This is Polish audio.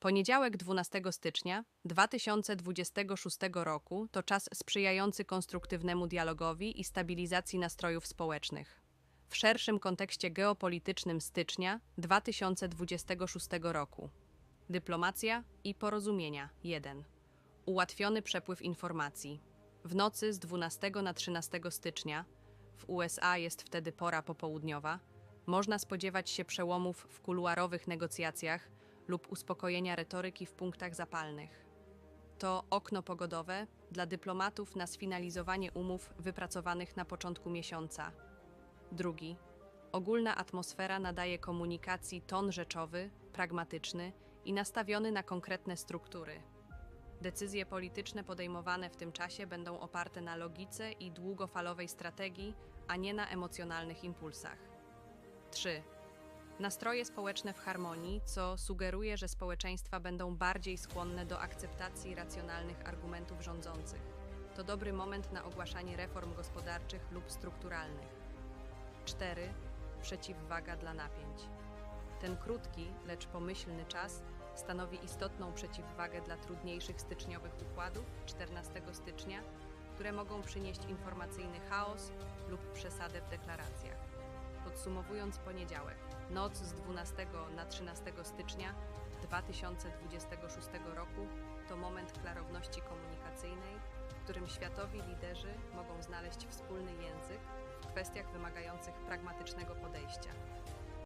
Poniedziałek 12 stycznia 2026 roku to czas sprzyjający konstruktywnemu dialogowi i stabilizacji nastrojów społecznych. W szerszym kontekście geopolitycznym stycznia 2026 roku. Dyplomacja i porozumienia 1. Ułatwiony przepływ informacji. W nocy z 12 na 13 stycznia, w USA jest wtedy pora popołudniowa, można spodziewać się przełomów w kuluarowych negocjacjach lub uspokojenia retoryki w punktach zapalnych. To okno pogodowe dla dyplomatów na sfinalizowanie umów wypracowanych na początku miesiąca. Drugi. Ogólna atmosfera nadaje komunikacji ton rzeczowy, pragmatyczny i nastawiony na konkretne struktury. Decyzje polityczne podejmowane w tym czasie będą oparte na logice i długofalowej strategii, a nie na emocjonalnych impulsach. 3. Nastroje społeczne w harmonii, co sugeruje, że społeczeństwa będą bardziej skłonne do akceptacji racjonalnych argumentów rządzących. To dobry moment na ogłaszanie reform gospodarczych lub strukturalnych. 4. Przeciwwaga dla napięć. Ten krótki, lecz pomyślny czas stanowi istotną przeciwwagę dla trudniejszych styczniowych układów 14 stycznia, które mogą przynieść informacyjny chaos lub przesadę w deklaracjach. Podsumowując poniedziałek, noc z 12 na 13 stycznia 2026 roku to moment klarowności komunikacyjnej, w którym światowi liderzy mogą znaleźć wspólny język w kwestiach wymagających pragmatycznego podejścia.